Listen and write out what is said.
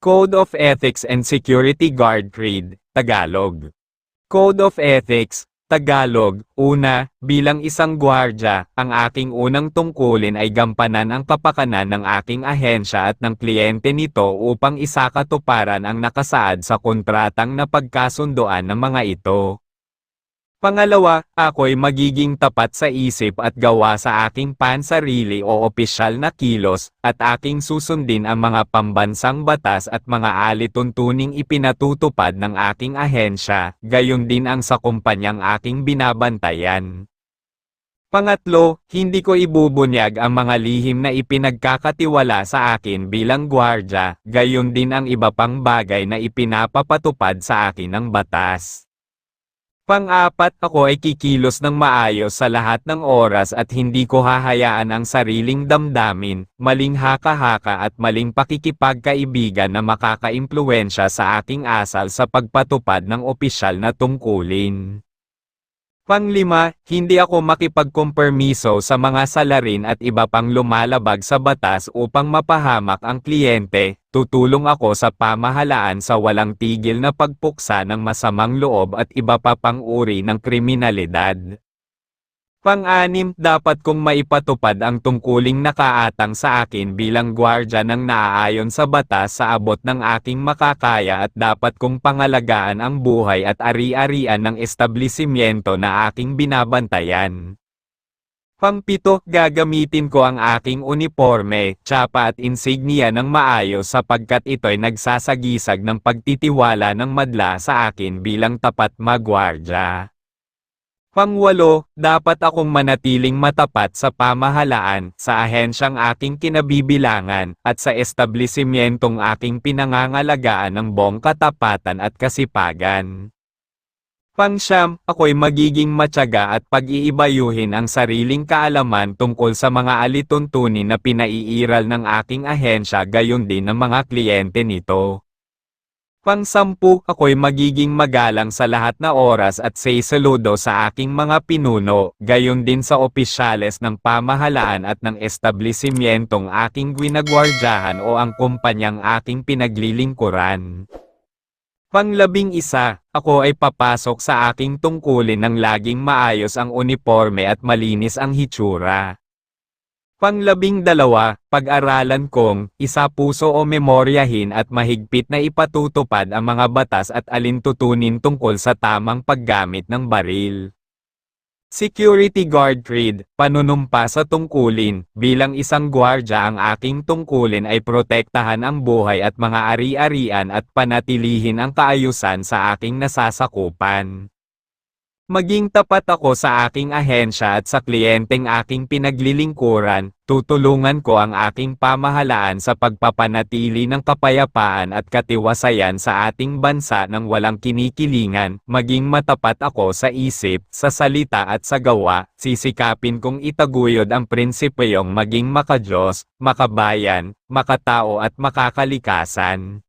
Code of Ethics and Security Guard Creed, Tagalog. Code of Ethics, Tagalog, una, bilang isang gwardya, ang aking unang tungkulin ay gampanan ang kapakanan ng aking ahensya at ng kliyente nito upang isakatuparan ang nakasaad sa kontratang napagkasundoan ng mga ito. Pangalawa, ako'y magiging tapat sa isip at gawa sa aking pansarili o opisyal na kilos, at aking susundin ang mga pambansang batas at mga alituntuning ipinatutupad ng aking ahensya, gayon din ang sa kumpanyang aking binabantayan. Pangatlo, hindi ko ibubunyag ang mga lihim na ipinagkakatiwala sa akin bilang gwardya, gayon din ang iba pang bagay na ipinapapatupad sa akin ng batas. Pang-apat, ako ay kikilos ng maayos sa lahat ng oras at hindi ko hahayaan ang sariling damdamin, maling haka-haka at maling pakikipagkaibigan na makakaimpluwensya sa aking asal sa pagpatupad ng opisyal na tungkulin. Panglima, hindi ako makipagkompermiso sa mga salarin at iba pang lumalabag sa batas upang mapahamak ang kliyente, tutulong ako sa pamahalaan sa walang tigil na pagpuksa ng masamang loob at iba pa pang uri ng kriminalidad. Pang-anim, dapat kong maipatupad ang tungkuling nakaatang sa akin bilang gwardya ng naaayon sa batas sa abot ng aking makakaya at dapat kong pangalagaan ang buhay at ari-arian ng establishmento na aking binabantayan. Pangpito, gagamitin ko ang aking uniforme, tsapa at insignia ng maayos sapagkat ito'y nagsasagisag ng pagtitiwala ng madla sa akin bilang tapat magwardya. Pangwalo, dapat akong manatiling matapat sa pamahalaan, sa ahensyang aking kinabibilangan, at sa establishmentong aking pinangangalagaan ng buong katapatan at kasipagan. Pangsyam, ako'y magiging matyaga at pag-iibayuhin ang sariling kaalaman tungkol sa mga alituntunin na pinaiiral ng aking ahensya gayon din ng mga kliyente nito. Pangsampu, ako'y magiging magalang sa lahat na oras at say saludo sa aking mga pinuno, gayon din sa opisyales ng pamahalaan at ng establishmentong aking gwinagwardyahan o ang kumpanyang aking pinaglilingkuran. Panglabing isa, ako ay papasok sa aking tungkulin ng laging maayos ang uniforme at malinis ang hitsura. Panglabing dalawa, pag-aralan kong, isa puso o memoryahin at mahigpit na ipatutupad ang mga batas at alintutunin tungkol sa tamang paggamit ng baril. Security Guard Creed, panunumpa sa tungkulin, bilang isang gwardya ang aking tungkulin ay protektahan ang buhay at mga ari-arian at panatilihin ang kaayusan sa aking nasasakupan. Maging tapat ako sa aking ahensya at sa kliyenteng aking pinaglilingkuran, tutulungan ko ang aking pamahalaan sa pagpapanatili ng kapayapaan at katiwasayan sa ating bansa ng walang kinikilingan, maging matapat ako sa isip, sa salita at sa gawa, sisikapin kong itaguyod ang prinsipyong maging makajos, makabayan, makatao at makakalikasan.